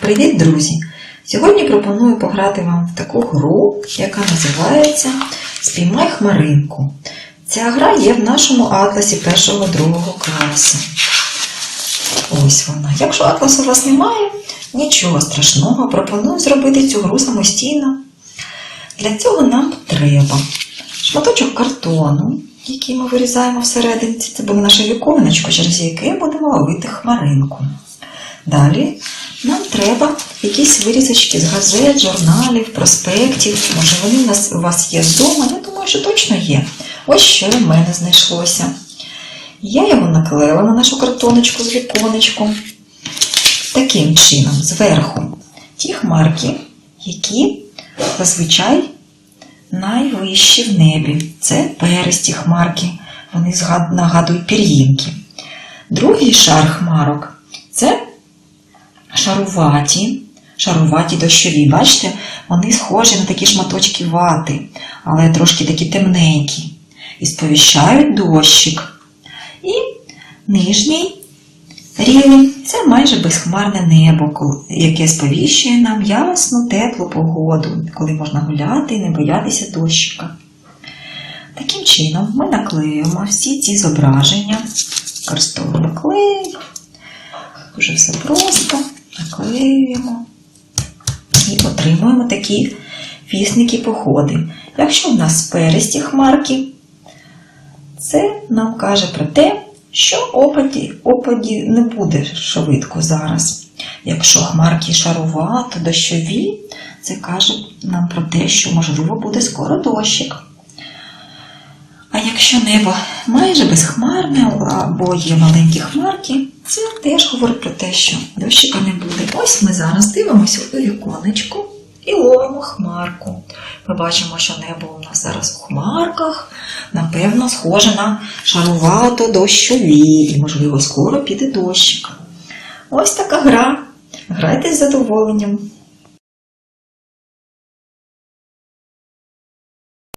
Привіт, друзі! Сьогодні пропоную пограти вам в таку гру, яка називається Спіймай хмаринку. Ця гра є в нашому атласі першого-другого класу. Ось вона. Якщо атласу у вас немає, нічого страшного, пропоную зробити цю гру самостійно. Для цього нам треба шматочок картону, який ми вирізаємо всерединці. Це буде наше віконечко, через яке будемо ловити хмаринку. Далі треба якісь вирізочки з газет, журналів, проспектів. Може, вони у, нас, у вас є вдома? Я думаю, що точно є. Ось що в мене знайшлося. Я його наклеїла на нашу картоночку з віконечком. Таким чином, зверху ті хмарки, які зазвичай найвищі в небі. Це перисті хмарки. Вони нагадують пір'їнки. Другий шар хмарок це шаруваті, шаруваті дощові. Бачите, вони схожі на такі шматочки вати, але трошки такі темненькі. І сповіщають дощик. І нижній рівень це майже безхмарне небо, яке сповіщує нам ясну, теплу погоду, коли можна гуляти і не боятися дощика. Таким чином ми наклеюємо всі ці зображення, використовуємо клей, Дуже все просто наклеюємо і отримуємо такі вісники походи. Якщо в нас пересті хмарки, це нам каже про те, що опаді, опаді не буде швидко зараз. Якщо хмарки шарувато, дощові, це каже нам про те, що можливо буде скоро дощик. Якщо небо майже безхмарне або є маленькі хмарки, це теж говорить про те, що дощика не буде. Ось ми зараз дивимося у віконечку і ловимо хмарку. Ми бачимо, що небо у нас зараз у хмарках, напевно, схоже на шарувато дощові, і, можливо, скоро піде дощик. Ось така гра. Грайте з задоволенням.